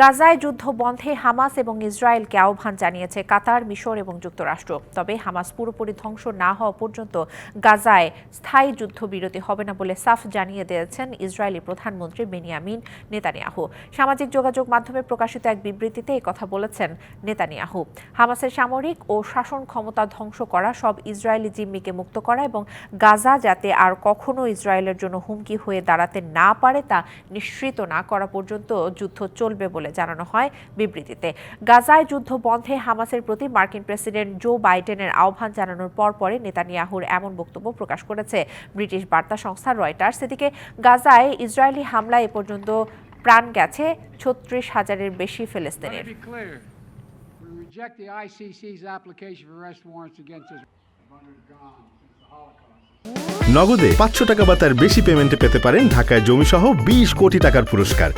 গাজায় যুদ্ধ বন্ধে হামাস এবং ইসরায়েলকে আহ্বান জানিয়েছে কাতার, মিশর এবং যুক্তরাষ্ট্র। তবে হামাস পুরোপুরি ধ্বংস না হওয়া পর্যন্ত গাজায় স্থায়ী যুদ্ধবিরতি হবে না বলে সাফ জানিয়ে দিয়েছেন ইসরায়েলি প্রধানমন্ত্রী বেনিয়ামিন নেতানিয়াহু। সামাজিক যোগাযোগ মাধ্যমে প্রকাশিত এক বিবৃতিতে এই কথা বলেছেন নেতানিয়াহু। হামাসের সামরিক ও শাসন ক্ষমতা ধ্বংস করা সব ইসরায়েলি জিম্মিকে মুক্ত করা এবং গাজা যাতে আর কখনো ইসরায়েলের জন্য হুমকি হয়ে দাঁড়াতে না পারে তা নিশ্চিত না করা পর্যন্ত যুদ্ধ চলবে বলে জানানো হয় বিবৃতিতে। গাজায় যুদ্ধ বন্ধে হামাসের প্রতি মার্কিন প্রেসিডেন্ট জো বাইডেনের আহ্বান জানানোর পরপরই নেতানিয়াহুর এমন বক্তব্য প্রকাশ করেছে। ব্রিটিশ বার্তা সংস্থা রয়টার্স এদিকে গাজায় ইসরায়েলি হামলায় এ পর্যন্ত প্রাণ গেছে ছত্রিশ হাজারের বেশি ফিলিস্তিনের। Me be clear. We reject the ICC's application for arrest warrants against Israel. নগদে পাঁচশো টাকা বা তার বেশি পেমেন্টে পেতে পারেন ঢাকায় জমিসহ বিশ কোটি টাকার পুরস্কার।